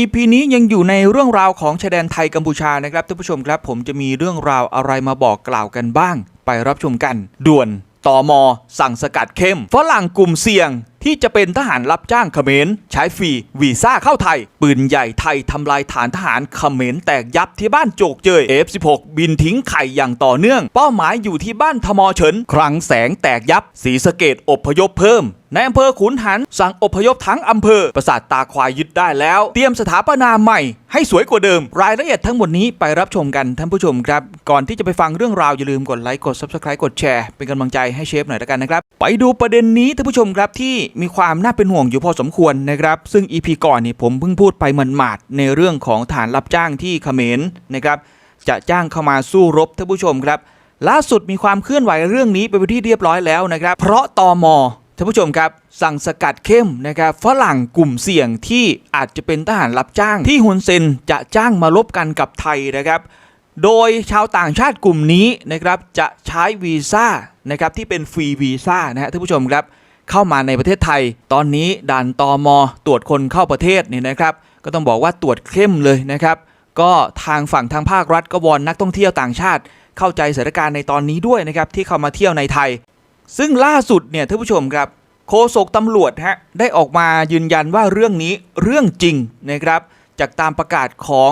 EP นี้ยังอยู่ในเรื่องราวของชายแดนไทยกัมพูชานะครับท่านผู้ชมครับ ผมจะมีเรื่องราวอะไรมาบอกกล่าวกันบ้าง ไปรับชมกัน ด่วนตอมอสั่งสกัดเข้มฝรั่งกลุ่มเสี่ยง ที่จะเป็นทหารรับจ้างเขมรใช้ฟรีวีซ่าเข้าไทย ปืนใหญ่ไทยทำลายฐานทหารเขมรแตกยับที่บ้านโจกเจย F16 บินทิ้งไข่อย่างต่อเนื่อง เป้าหมายอยู่ที่บ้านทมเฉินครังแสงแตกยับสีสะเกตอพยพเพิ่มในอำเภอขุนหันสั่งอพยพทั้งอำเภอ ประสาทตาควายยึดได้แล้ว เตรียมสถาปนาใหม่ ให้สวยกว่าเดิม รายละเอียดทั้งหมดนี้ไปรับชมกันท่านผู้ชมครับ ก่อนที่จะไปฟังเรื่องราว อย่าลืมกดไลค์กด subscribe กดแชร์เป็นกำลังใจให้เชฟหน่อยละกันนะครับ ไปดูประเด็นนี้ท่านผู้ชมครับที่มีความน่าเป็นห่วงอยู่พอสมควรนะครับ ซึ่ง EP ก่อนนี่ผมเพิ่งพูดไปหมาดๆในเรื่องของฐานรับจ้างที่เขมรนะครับ จะจ้างเข้ามาสู้รบท่านผู้ชมครับ ล่าสุดมีความเคลื่อนไหวเรื่องนี้ไปเป็นที่เรียบร้อยแล้วนะครับ เพราะตอมท่านผู้ชมครับ สั่งสกัดเข้มนะครับฝรั่งกลุ่มเสี่ยงที่อาจจะเป็นทหารรับจ้าง ที่ฮุนเซนจะจ้างมาลบกันกับไทยนะครับ โดยชาวต่างชาติกลุ่มนี้นะครับจะใช้วีซ่านะครับที่เป็นฟรีวีซ่านะฮะท่านผู้ชมครับ เข้ามาในประเทศไทย ตอนนี้ด่านตอมตรวจคนเข้าประเทศเนี่ยนะครับ ก็ต้องบอกว่าตรวจเข้มเลยนะครับ ก็ทางฝั่งทางภาครัฐก็วอนนักท่องเที่ยวต่างชาติ เข้าใจสถานการณ์ในตอนนี้ด้วยนะครับที่เข้ามาเที่ยวในไทย ซึ่งล่าสุดเนี่ยท่านผู้ชมครับโฆษกตำรวจฮะได้ออกมายืนยันว่าเรื่องนี้เรื่องจริงนะครับ จากตามประกาศของ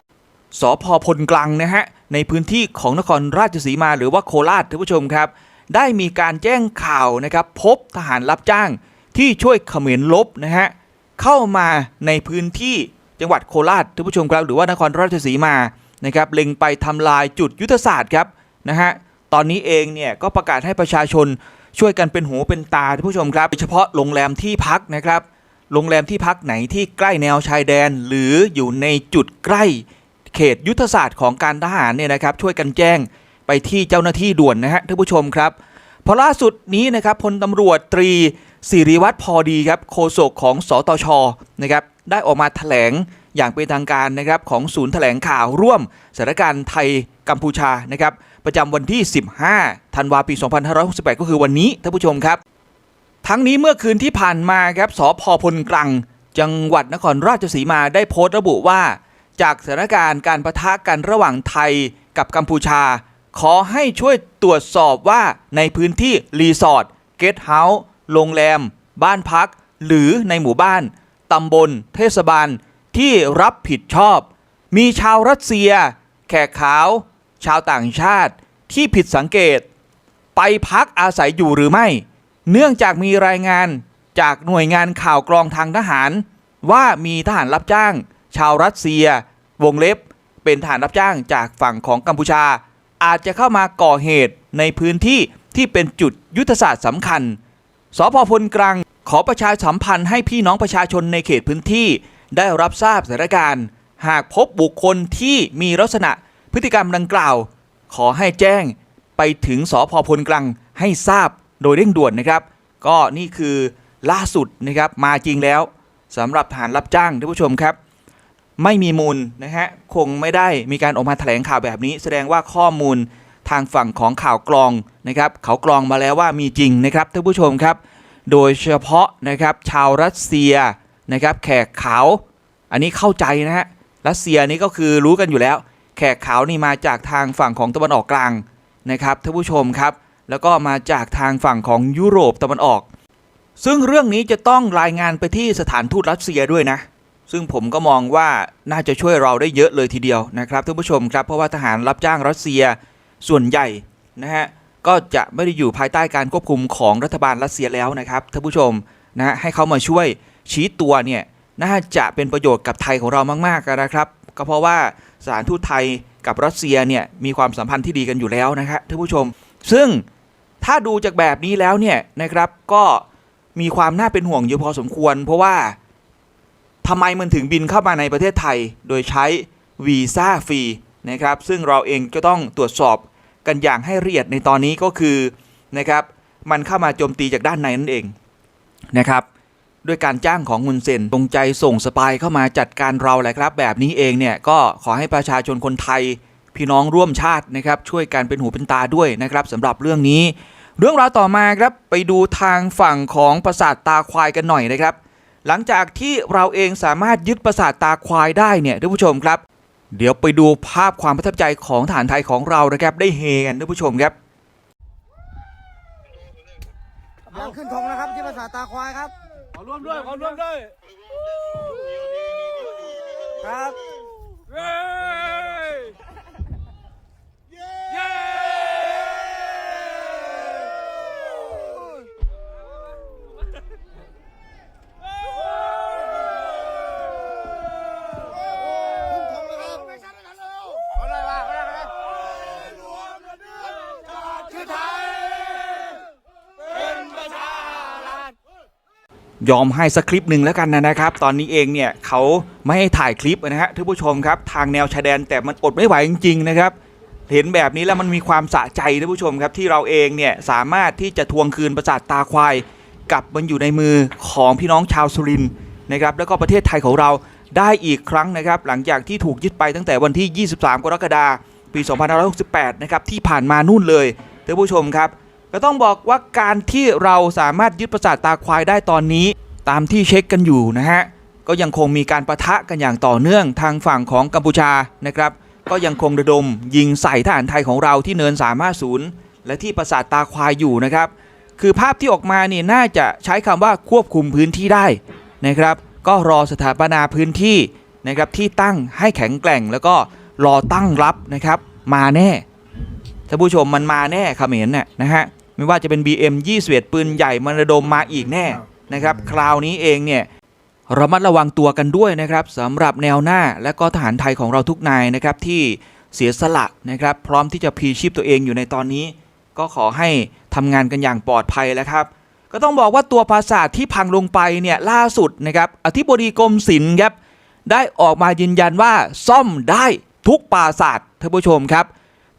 สพพลกลังนะฮะในพื้นที่ของนครราชสีมาหรือว่าโคราชท่านผู้ชมครับ ได้มีการแจ้งข่าวนะครับ พบทหารรับจ้างที่ช่วยเขมรลบนะฮะเข้ามาในพื้นที่จังหวัดโคราชท่านผู้ชมครับ หรือว่านครราชสีมานะครับเล็งไปทำลายจุดยุทธศาสตร์ครับนะฮะตอนนี้เองเนี่ยก็ประกาศให้ประชาชนช่วยกันเป็นหูเป็นตาท่านผู้ชมครับโดยเฉพาะโรงแรมที่พักนะครับโรงแรมที่พักไหนที่ใกล้แนวชายแดน หรืออยู่ในจุดใกล้เขตยุทธศาสตร์ของการทหารเนี่ยนะครับช่วยกันแจ้ง ไปที่เจ้าหน้าที่ด่วนนะฮะท่านผู้ชมครับพอล่าสุดนี้นะครับพลตำรวจตรีสิริวัตรพอดีครับโฆษกของสตชนะครับได้ออกมาแถลงอย่างเป็นทางการนะครับของศูนย์แถลงข่าวร่วมสถานการณ์ไทยกัมพูชานะครับประจำวันที่ 15 ธันวาปี 2568 ก็คือวันนี้ท่านผู้ชมครับ ทั้งนี้เมื่อคืนที่ผ่านมาครับสพพลกลัง จังหวัดนครราชสีมาได้โพสต์ระบุว่า จากสถานการณ์การประทะกันระหว่างไทยกับกัมพูชา ขอให้ช่วยตรวจสอบว่าในพื้นที่รีสอร์ทเกสต์เฮาส์โรงแรม บ้านพัก หรือในหมู่บ้าน ตำบล เทศบาลที่รับผิดชอบ มีชาวรัสเซีย แขกขาว ชาวต่างชาติที่ผิดสังเกต ไปพักอาศัยอยู่หรือไม่ เนื่องจากมีรายงานจากหน่วยงานข่าวกรองทางทหาร ว่ามีทหารรับจ้าง ชาวรัสเซีย วงเล็บ เป็นทหารรับจ้างจากฝั่งของกัมพูชา อาจจะเข้ามาก่อเหตุในพื้นที่ที่เป็นจุดยุทธศาสตร์สำคัญ สพพลกลางขอประชาสัมพันธ์ให้พี่น้องประชาชนในเขตพื้นที่ ได้รับทราบสถานการณ์ หากพบบุคคลที่มีลักษณะพฤติกรรมดังกล่าว ขอให้แจ้งไปถึงสพพลกลางให้ทราบโดยเร่งด่วนนะครับ ก็นี่คือล่าสุดนะครับมาจริงแล้วสำหรับฐานรับจ้างท่านผู้ชมครับ ไม่มีมูลนะฮะคงไม่ได้มีการออกมาแถลงข่าวแบบนี้ แสดงว่าข้อมูลทางฝั่งของข่าวกรองนะครับเขากรองมาแล้วว่ามีจริงนะครับท่านผู้ชมครับ โดยเฉพาะนะครับชาวรัสเซียนะครับแขกขาวอันนี้เข้าใจนะฮะรัสเซียนี่ก็คือรู้กันอยู่แล้ว แขกขาวนี่มาจากทางฝั่งของตะวันออกกลางนะครับท่านผู้ชมครับ แล้วก็มาจากทางฝั่งของยุโรปตะวันออก ซึ่งเรื่องนี้จะต้องรายงานไปที่สถานทูตรัสเซียด้วยนะ ซึ่งผมก็มองว่าน่าจะช่วยเราได้เยอะเลยทีเดียวนะครับท่านผู้ชมครับเพราะว่าทหารรับจ้างรัสเซียส่วนใหญ่นะฮะก็จะไม่ได้อยู่ภายใต้การควบคุมของรัฐบาลรัสเซียแล้วนะครับท่านผู้ชมนะฮะให้เขามาช่วยชี้ตัวเนี่ยน่าจะเป็นประโยชน์กับไทยของเรามากๆนะครับ ก็เพราะว่าสถานทูตไทยกับรัสเซียเนี่ยมีความสัมพันธ์ที่ดีกันอยู่แล้วนะครับท่านผู้ชม ซึ่งถ้าดูจากแบบนี้แล้วเนี่ยนะครับก็มีความน่าเป็นห่วงอยู่พอสมควร เพราะว่า ทำไมมันถึงบินเข้ามาในประเทศไทย โดยใช้วีซ่าฟรีนะครับ ซึ่งเราเองก็ต้องตรวจสอบกันอย่างให้ละเอียดในตอนนี้ก็คือนะครับ มันเข้ามาโจมตีจากด้านในนั่นเองนะครับด้วยการจ้างของมุนเซนตรงใจส่งสปายเข้ามาจัดการเราแหละครับ แบบนี้เองเนี่ยก็ขอให้ประชาชนคนไทย พี่น้องร่วมชาตินะครับ ช่วยกันเป็นหูเป็นตาด้วยนะครับสำหรับเรื่องนี้ เรื่องราวต่อมาครับไปดูทางฝั่งของปราสาทตาควายกันหน่อยนะครับ หลังจากที่เราเองสามารถยึดปราสาทตาควายได้เนี่ยท่านผู้ชมครับ เดี๋ยวไปดูภาพความประทับใจของฐานไทยของเรานะครับ ได้เฮกันท่านผู้ชมครับกำลังขึ้นธงนะครับที่ภาษาตาควายครับ ขอร่วมด้วยขอร่วมด้วย ครับ ยอมให้สักคลิปหนึ่งแล้วกันนะครับ ตอนนี้เองเนี่ยเขาไม่ให้ถ่ายคลิปนะฮะท่านผู้ชมครับ ทางแนวชายแดนแต่มันอดไม่ไหวจริง ๆ นะครับ เห็นแบบนี้แล้วมันมีความสะใจท่านผู้ชมครับที่เราเองเนี่ยสามารถที่จะทวงคืนประสาทตาควายกลับมันอยู่ในมือของพี่น้องชาวสุรินทร์นะครับแล้วก็ประเทศไทยของเราได้อีกครั้งนะครับ หลังจากที่ถูกยึดไปตั้งแต่วันที่ 23 กรกฎาคมปี 2568 นะครับที่ผ่านมานู่นเลยท่านผู้ชมครับ ก็ต้องบอกว่าการที่เราสามารถยึดประสาทตาควายได้ตอนนี้ ตามที่เช็คกันอยู่นะฮะก็ยังคงมีการประทะกันอย่างต่อเนื่องทางฝั่งของกัมพูชานะครับก็ยังคงระดมยิงใส่ทหารไทยของเราที่เนิน350และที่ปราสาทตาควายอยู่นะครับ คือภาพที่ออกมาเนี่ยน่าจะใช้คำว่าควบคุมพื้นที่ได้นะครับ ก็รอสถาปนาพื้นที่นะครับที่ตั้งให้แข็งแกร่งแล้วก็รอตั้งรับนะครับ มาแน่ท่านผู้ชมมันมาแน่เขมรเนี่ยนะฮะ ไม่ว่าจะเป็น BM 21 ปืนใหญ่มันระดมมาอีกแน่นะครับคราวนี้เองเนี่ยระมัดระวังตัวกันด้วยนะครับสำหรับแนวหน้าและก็ทหารไทยของเราทุกนายนะครับที่เสียสละนะครับ พร้อมที่จะพลีชีพตัวเองอยู่ในตอนนี้ ก็ขอให้ทำงานกันอย่างปลอดภัยแล้วครับ ก็ต้องบอกว่าตัวปราสาทที่พังลงไปเนี่ยล่าสุดนะครับอธิบดีกรมศิลป์ครับได้ออกมายืนยันว่าซ่อมได้ทุกปราสาทท่านผู้ชมครับ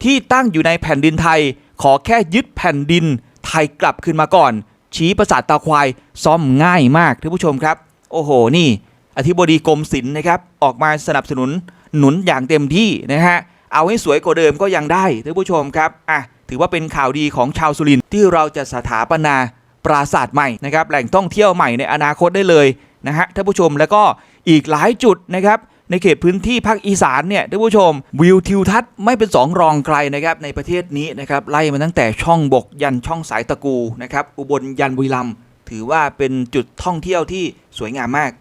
ที่ตั้งอยู่ในแผ่นดินไทย ขอแค่ยึดแผ่นดินไทยกลับขึ้นมาก่อน ชี้ประสาทตาควายซ่อมง่ายมากท่านผู้ชมครับ โอ้โหนี่ อธิบดีกรมศิลป์นะครับ ออกมาสนับสนุนหนุนอย่างเต็มที่นะฮะเอาให้สวยกว่าเดิมก็ยังได้ท่านผู้ชมครับอะถือว่าเป็นข่าวดีของชาวสุรินทร์ที่เราจะสถาปนาปราสาทใหม่นะครับแหล่งท่องเที่ยวใหม่ในอนาคตได้เลยนะฮะท่านผู้ชมแล้วก็อีกหลายจุดนะครับ ในเขตพื้นที่ภาคอีสานเนี่ยท่านผู้ชม วิวทิวทัศน์ไม่เป็นสองรองใครนะครับในประเทศนี้นะครับไล่มาตั้งแต่ช่องบกยันช่องสายตะกูนะครับอุบลยันบุรีรัมย์ถือว่าเป็นจุดท่องเที่ยวที่สวยงามมาก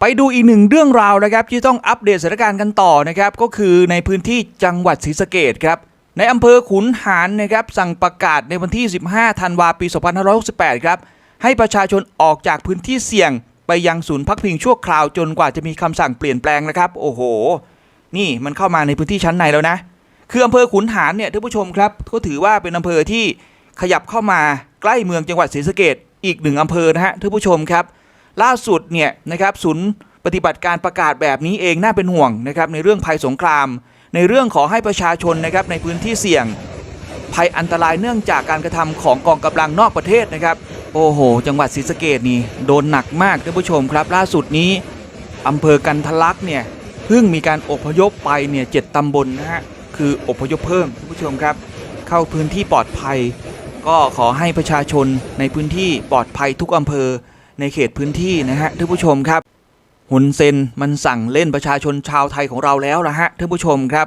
ไปดูอีกหนึ่งเรื่องราวนะครับที่ต้องอัปเดตสถานการณ์กันต่อนะครับก็คือในพื้นที่จังหวัดศรีสะเกดครับในอำเภอขุนหารนะครับสั่งประกาศในวันที่ 15 ธันวาปี 2568 ครับให้ประชาชนออกจากพื้นที่เสี่ยง ไปยังศูนย์พักพิงชั่วคราวจนกว่าจะมีคำสั่งเปลี่ยนแปลงนะครับ โอ้โห นี่มันเข้ามาในพื้นที่ชั้นในแล้วนะคืออำเภอขุนหารเนี่ยท่านผู้ชมครับก็ถือว่าเป็นอำเภอที่ขยับเข้ามาใกล้เมืองจังหวัดศรีสะเกดอีกหนึ่งอำเภอนะฮะท่านผู้ชมครับ ล่าสุดเนี่ยนะครับศูนย์ปฏิบัติการประกาศแบบนี้เองน่าเป็นห่วงนะครับในเรื่องภัยสงคราม ในเรื่องขอให้ประชาชนนะครับในพื้นที่เสี่ยง ภัยอันตรายเนื่องจากการกระทำของกองกำลังนอกประเทศนะครับ โอ้โห จังหวัดศรีสะเกดนี่โดนหนักมากท่านผู้ชมครับ ล่าสุดนี้อำเภอกันทะลักเนี่ยเพิ่งมีการอพยพไปเนี่ยเจ็ดตำบลนะฮะคืออพยพเพิ่มท่านผู้ชมครับ เข้าพื้นที่ปลอดภัย ก็ขอให้ประชาชนในพื้นที่ปลอดภัยทุกอำเภอในเขตพื้นที่นะฮะท่านผู้ชมครับฮุนเซนมันสั่งเล่นประชาชนชาวไทยของเราแล้วล่ะฮะท่านผู้ชมครับ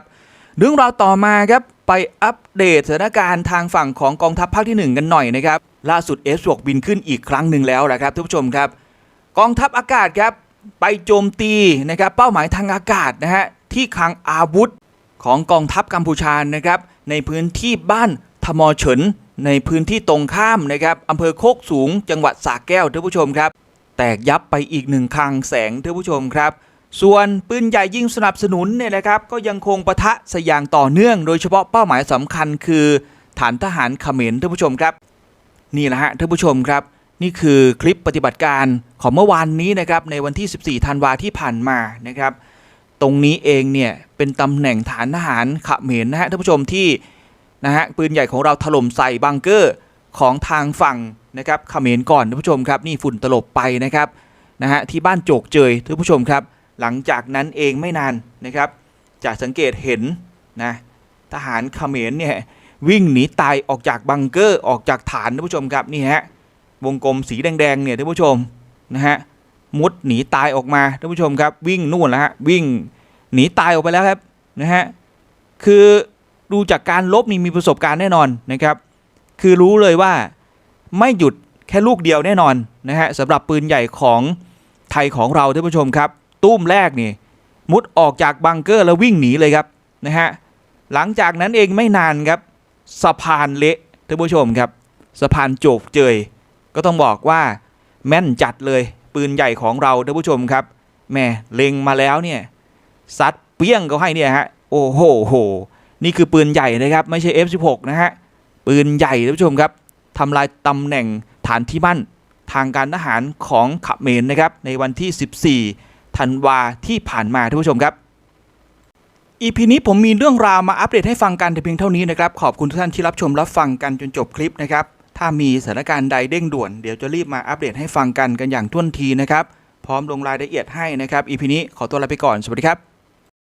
เรื่องราวต่อมาครับไปอัปเดตสถานการณ์ทางฝั่งของกองทัพภาคที่ 1 กันหน่อยนะครับ ล่าสุด F16 บินขึ้นอีกครั้งหนึ่งแล้วนะครับท่านผู้ชมครับ กองทัพอากาศครับไปโจมตีนะครับเป้าหมายทางอากาศนะฮะที่คลังอาวุธของกองทัพกัมพูชานะครับในพื้นที่บ้านทมอเฉินในพื้นที่ตรงข้ามนะครับอำเภอโคกสูง จังหวัดสระแก้วท่านผู้ชมครับ แตกยับไปอีกหนึ่งคลังแสงท่านผู้ชมครับ ส่วนปืนใหญ่ยิงสนับสนุนเนี่ยนะครับก็ยังคงประทะสยางต่อเนื่อง โดยเฉพาะเป้าหมายสำคัญคือ ฐานทหารเขมรท่านผู้ชมครับ นี่แหละฮะท่านผู้ชมครับ นี่คือคลิปปฏิบัติการของเมื่อวานนี้นะครับในวันที่ 14 ธันวาที่ผ่านมานะครับ ตรงนี้เองเนี่ยเป็นตำแหน่งฐานทหารเขมรนะฮะท่านผู้ชมที่นะฮะปืนใหญ่ของเราถล่มใส่บังเกอร์ของทางฝั่งนะครับเขมรก่อนท่านผู้ชมครับ นี่ฝุ่นตลบไปนะครับนะฮะที่บ้านโจกเจยท่านผู้ชมครับ หลังจากนั้นเองไม่นานนะครับจะสังเกตเห็นนะทหารเขมรเนี่ย วิ่งหนีตายออกจากบังเกอร์ออกจากฐานท่านผู้ชมครับนี่ฮะวงกลมสีแดงๆเนี่ยท่านผู้ชมนะฮะมุดหนีตายออกมาท่านผู้ชมครับ วิ่งนู่นแล้วฮะวิ่งหนีตายออกไปแล้วครับนะฮะคือดูจากการลบนี่มีประสบการณ์แน่นอนนะครับ คือรู้เลยว่าไม่หยุดแค่ลูกเดียวแน่นอนนะฮะสำหรับปืนใหญ่ของไทยของเราท่านผู้ชมครับ ตุ้มแรกนี่มุดออกจากบังเกอร์แล้ววิ่งหนีเลยครับนะฮะหลังจากนั้นเองไม่นานครับ สะพานเละท่านผู้ชมครับ สะพานโจกเจย ก็ต้องบอกว่าแม่นจัดเลยปืนใหญ่ของเราท่านผู้ชมครับแม่เล็งมาแล้วเนี่ยซัดเปี้ยงเขาให้เนี่ยฮะโอ้โหโห นี่คือปืนใหญ่นะครับ ไม่ใช่ F16 นะฮะปืนใหญ่ท่านผู้ชมครับทำลายตำแหน่งฐานที่มั่นทางการทหารของขเขมรนะครับ ในวันที่ 14 ธันวาที่ผ่านมาท่านผู้ชมครับ อีพีนี้ผมมีเรื่องราวมาอัปเดตให้ฟังกันแต่เพียงเท่านี้นะครับ ขอบคุณทุกท่านที่รับชมรับฟังกันจนจบคลิปนะครับ ถ้ามีสถานการณ์ใดเด้งด่วนเดี๋ยวจะรีบมาอัปเดตให้ฟังกันกันอย่างท่วนทีนะครับ พร้อมลงรายละเอียดให้นะครับอีพีนี้ขอตัวลาไปก่อนสวัสดีครับ